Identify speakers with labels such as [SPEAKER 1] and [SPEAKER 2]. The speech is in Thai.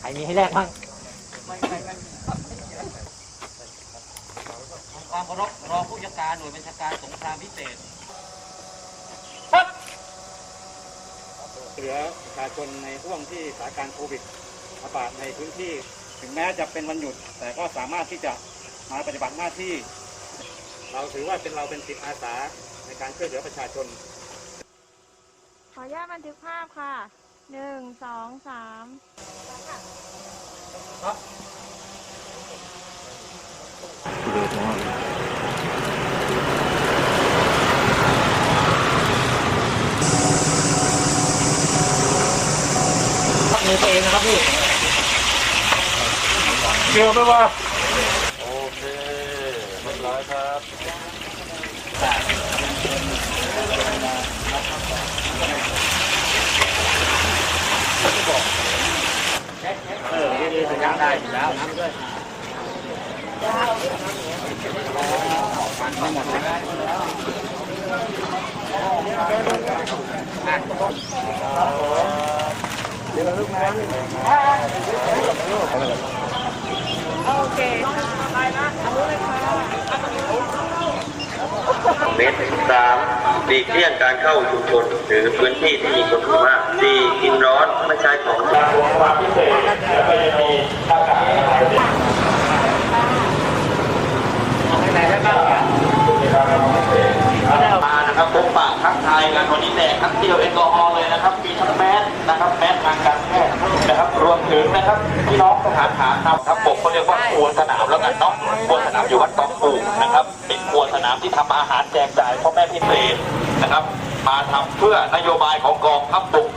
[SPEAKER 1] ใครมีให้แลกบ้าง
[SPEAKER 2] ความเคารพรองผู้จัดการหน่วยบัญชาการสงครามพิเศษ
[SPEAKER 3] เหลือประชาชนในห่วงที่สถานการณ์โควิดระบาดในพื้นที่ถึงแม้จะเป็นวันหยุด แต่ก็สามารถที่จะมาปฏิบัติหน้าที่ เราถือว่าเป็นเราเป็นจิตอาสาในการช่วยเหลือประชาชน
[SPEAKER 4] ขออนุญาตบันทึกภาพค่ะหนึ่งสองสาม
[SPEAKER 1] มือตัวเองนะครับพี่
[SPEAKER 3] เชื่อไหมว่า
[SPEAKER 5] โอเคเรียบร้อยครับ
[SPEAKER 1] เออนี่สัญญาณได้อยู่แล้วน้ำด้วย
[SPEAKER 4] โอเคไปนะเอาเลยค่ะ
[SPEAKER 6] เมตรสามหลีกเลี่ยงการเข้าชุมชนหรือพื้นที่ที่มีคนมากสี่กินร้อนไม่ใช้ของ
[SPEAKER 5] ความพิเศษแล้วก็ยังมีหน้ากากอนามัย
[SPEAKER 1] ไหนได้บ้าง
[SPEAKER 5] มานะครับพบปะทักทายกันวันนี้แดกทั้งเที่ยวแอลกอฮอล์เลยนะครับ มีทั้งแมสนะครับแมส นะครับพี่น้องทหารฐานนำครับผมเขาเรียกว่าครัวสนามแล้วกันเนาะครัวสนามอยู่วัดตองปูนะครับเป็นครัวสนามที่ทำอาหารแจกจ่ายพ่อแม่พี่เศษนะครับ มาทำเพื่อนโยบายของกองทัพบก